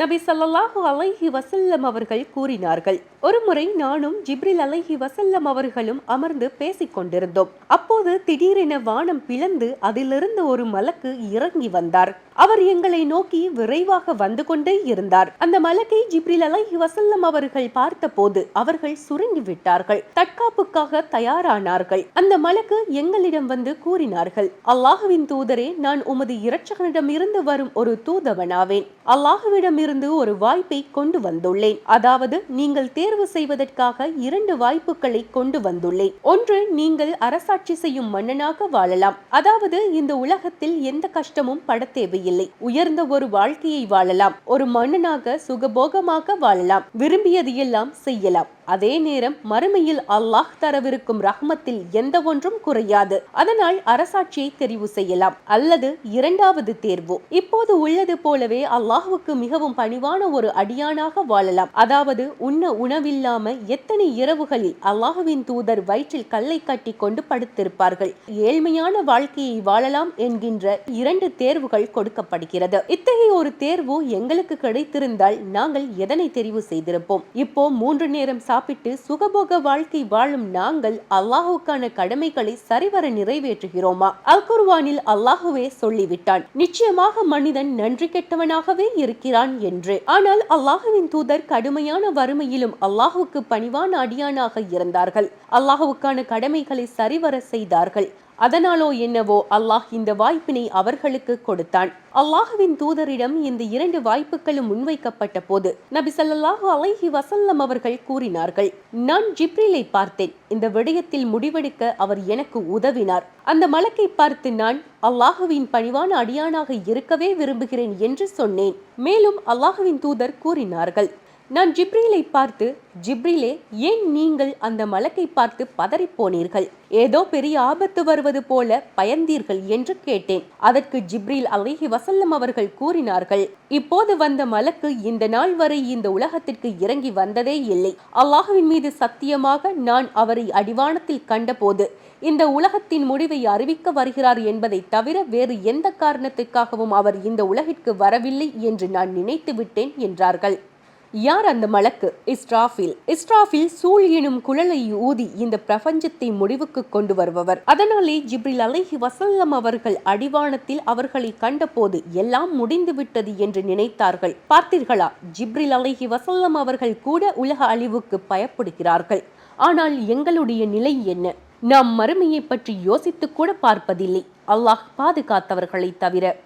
நபி சல்லாஹூ அலைஹி வசல்லம் அவர்கள் கூறினார்கள் ஒருமுறை நானும் ஜிப்ரில் அலைஹி வசல்லம் அவர்களும் அமர்ந்து பேசிக் கொண்டிருந்தோம். அப்போது திடீரென வானம் பிளந்து அதிலிருந்து ஒரு மலக்கு இறங்கி வந்தார். அவர் எங்களை நோக்கி விரைவாக வந்து கொண்டே இருந்தார். அந்த மலக்கை ஜிப்ரில் அலைஹி வசல்லம் அவர்கள் பார்த்தபோது அவர்கள் சுருங்கி விட்டார்கள். தற்காப்புக்காக தயாரானார்கள். அந்த மலக்கு எங்களிடம் வந்து கூறினார்கள் அல்லாஹுவின் தூதரே நான் உமது இரட்சகனிடம் இருந்து வரும் ஒரு தூதவனாவேன். அல்லாஹுவிடம் இருந்து ஒரு வாய்ப்பை கொண்டு வந்துள்ளேன். அதாவது நீங்கள் தேர்வு செய்வதற்காக இரண்டு வாய்ப்புகளை கொண்டு வந்துள்ளேன். ஒன்று நீங்கள் அரசாட்சி செய்யும் மன்னனாக வாழலாம். அதாவது இந்த உலகத்தில் எந்த கஷ்டமும் பட தேவையில்லை. உயர்ந்த ஒரு வாழ்க்கையை வாழலாம். ஒரு மன்னனாக சுகபோகமாக வாழலாம். விரும்பியது எல்லாம் செய்யலாம். அதே நேரம் மறுமையில் அல்லாஹ் தரவிருக்கும் ரஹ்மத்தில் எந்த ஒன்றும் குறையாது. அதனால் அரசாட்சியை தெரிவு செய்யலாம். அல்லது இரண்டாவது தேர்வு. இப்போது உள்ளது போலவே அல்லாஹுக்கு மிகவும் பணிவான ஒரு அடியானாக வாழலாம். அதாவது உண்ண உணவில்லாம எத்தனை இரவுகளில் அல்லாஹுவின் தூதர் வயிற்றில் கல்லை கட்டி கொண்டு படுத்திருப்பார்கள். ஏழ்மையான வாழ்க்கையை வாழலாம் என்கின்ற இரண்டு தேர்வுகள் கொடுக்கப்படுகிறது. இத்தகைய ஒரு தேர்வு எங்களுக்கு கிடைத்திருந்தால் நாங்கள் எதனை தெரிவு செய்திருப்போம்? இப்போ மூன்று நேரம் சாப்பிட்டு சுகபோக வாழ்க்கை வாழும் நாங்கள் அல்லாஹுக்கான கடமைகளை சரிவர நிறைவேற்றுகிறோமா? அல் குர்வானில் அல்லாஹுவே சொல்லிவிட்டான் நிச்சயமாக மனிதன் நன்றி கெட்டவனாகவே இருக்கிறான் என்று. ஆனால் அல்லாஹுவின் தூதர் கடுமையான வறுமையிலும் அல்லாஹுக்கு பணிவான அடியானாக இருந்தார்கள். அல்லாஹுக்கான கடமைகளை சரிவர செய்தார்கள். அதனாலோ என்னவோ அல்லாஹ் இந்த வாய்ப்பினை அவர்களுக்கு கொடுத்தான் அல்லாஹுவின் தூதரிடம் இந்த இரண்டு வாய்ப்புகளும் முன்வைக்கப்பட்ட போது நபி சல்லாஹு அலைஹி வசல்லம் அவர்கள் கூறினார்கள் நான் ஜிப்ரிலை பார்த்தேன். இந்த விடயத்தில் முடிவெடுக்க அவர் எனக்கு உதவினார். அந்த மலக்கை பார்த்து நான் அல்லாஹுவின் பணிவான அடியானாக இருக்கவே விரும்புகிறேன் என்று சொன்னேன். மேலும் அல்லாஹுவின் தூதர் கூறினார்கள் நான் ஜிப்ரிலை பார்த்து ஜிப்ரிலே ஏன் நீங்கள் அந்த மலக்கை பார்த்து பதறிப்போனீர்கள் ஏதோ பெரிய ஆபத்து வருவது போல பயந்தீர்கள்? என்று கேட்டேன். அதற்கு ஜிப்ரில் அலைஹி வசல்லம் அவர்கள் கூறினார்கள் இப்போது வந்த மலக்கு இந்த நாள் வரை இந்த உலகத்திற்கு இறங்கி வந்ததே இல்லை. அல்லாஹுவின் மீது சத்தியமாக நான் அவரை அடிவானத்தில் கண்டபோது இந்த உலகத்தின் முடிவை அறிவிக்க வருகிறார் என்பதை தவிர வேறு எந்த காரணத்துக்காகவும் அவர் இந்த உலகிற்கு வரவில்லை என்று நான் நினைத்து விட்டேன் என்றார்கள். யார் அந்த மலக்கு? இஸ்ராஃபில். இஸ்ராஃபில் சூழ் எனும் குழலை ஊதி இந்த பிரபஞ்சத்தை முடிவுக்கு கொண்டு வருபவர். அதனாலே ஜிப்ரில் அலைஹி வசல்லம் அவர்கள் அடிவானத்தில் அவர்களை கண்டபோது எல்லாம் முடிந்துவிட்டது என்று நினைத்தார்கள். பார்த்தீர்களா? ஜிப்ரில் அலைஹி வசல்லம் அவர்கள் கூட உலக அழிவுக்கு பயப்படுகிறார்கள். ஆனால் எங்களுடைய நிலை என்ன? நாம் மறுமையை பற்றி யோசித்து கூட பார்ப்பதில்லை. அல்லாஹ் பாதுகாத்தவர்களை தவிர.